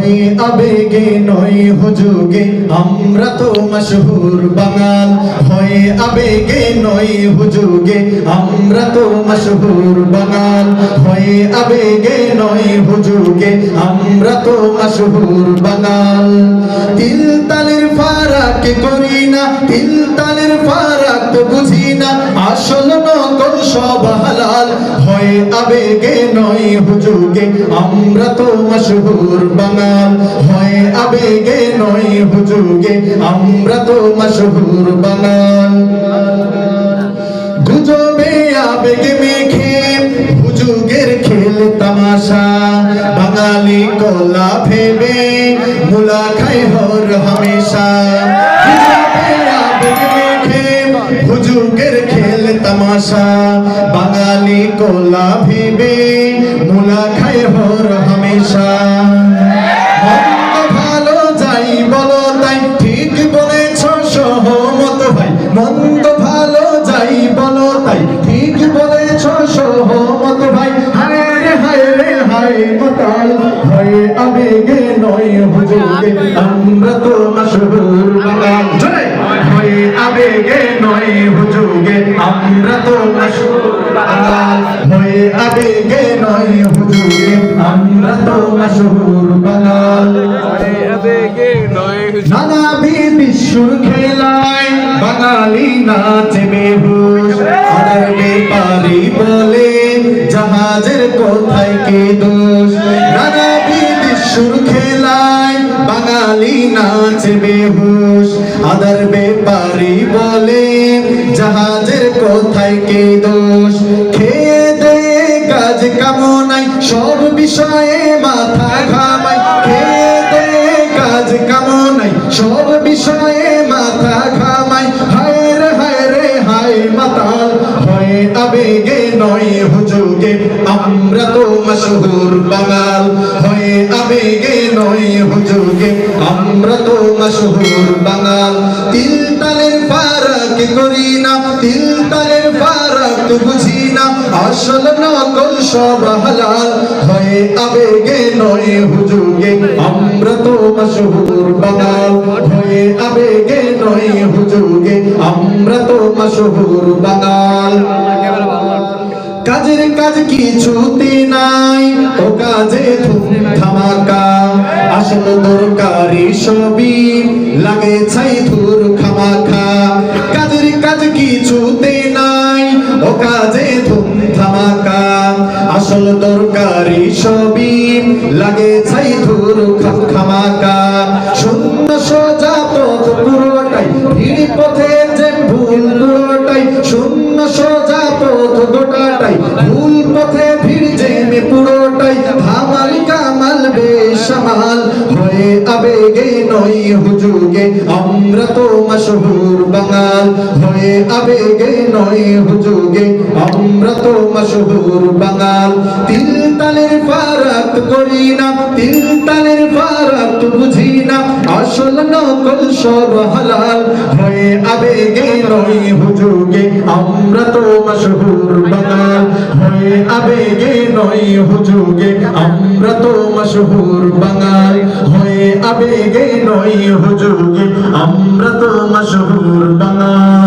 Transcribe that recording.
হয় আবেগে নয়, হুজুগে। আমরা তো মশহুর বাঙাল। হয় আবেগে নয়, হুজুগে। আমরা তো মশহুর বাঙাল। হয় আবেগে নয়, হুজুগে। আমরা তো মশহুর বাঙাল। তিল তালের ফারাক করি না, তিল তালের হয় আবেগে নয় হুজুগে, আমরা তো মশহুর বাঙাল। হয় আবেগে নয় হুজুগে, আমরা তো মশহুর বাঙাল। গুজবে আবেগে মেখে হুজুগের খেল তামাশা, বাঙালি কলা ভেবে মুলা খাই হর হামেশা। হুজুগের খেল তামাশা, বাঙালি কলা ভেবে মুলা খাই হর হামেশা। ভালো যাই তাই বলেছ ভাই। ভালো যাই তাই, ঠিক বলেছ ভাই। হায় রে, হয় আবেগে আমরা তো মশহুর বাঙাল। হয় আবেগে নয় হুজুগে। আমরা তো হয় আবেগে নয় হুজুগে আমরা তো মশহুর বাঙাল। নানা বিশ্বর খেলায় বাঙালি নাচে বেহুশ। আদার বেপারি বলে জাহাজের কোথায় কে দোষ? নানা বিশ্বর খেলায় বাঙালি নাচে বেহুশ আদার বেপারি বলে, জাহাজের কোথায় কে দোষ? খেয়ে দে কাজ কামনাই সব বিষয়ে মাথা ঘামাই খেয়ে দে কাজ কামনাই সব আমরা তো মশহুর বাঙাল। হয় আবেগে নয় হুজুগে। আমরা তো মশহুর বাঙাল। তিল তালের ফারাক করি না, তিল তালের ফারাক বুঝি না। আসল নকল সব হালাল। হয় আবেগে নয় হুজুগে। আমরা তো মশহুর বাঙাল। হয় আবেগে নয় হুজুগে। আমরা তো মশহুর বাঙাল। কাজের কাজ কিছুতে নাই, ও কাজে ধুম ধামাকা আসল দরকারি সবই লাগে ছাই ধুর খামাখা। কাজের কাজ কিছুতে নাই, ও কাজে ধুম ধামাকা আসল দরকারি সবই লাগে ছাই ধুর খাম খামাকা শূন্য পথে ভিড় জেমে পুরোটাই ধামাল কামাল বেসামাল। হয়ে আবেগে নয় হুজুগে, আমরা তো মশহুর বাঙাল। হয়ে আবেগে নয় হুজুগে, আমরা তো মশহুর বাঙাল। তিল তালের ফারাক করি না, তিল তালের ফারাক বুঝি না। আসল নকল সব হালাল। হয়ে আবেগে নয় হুজুগে, আমরা তো মশহুর বাঙাল আবেগে নয় হুজুগে, আমরা তো মশহুর বাঙাল। হয়ে আবেগে নয় হুজুগে, আমরা তো মশহুর বাঙাল।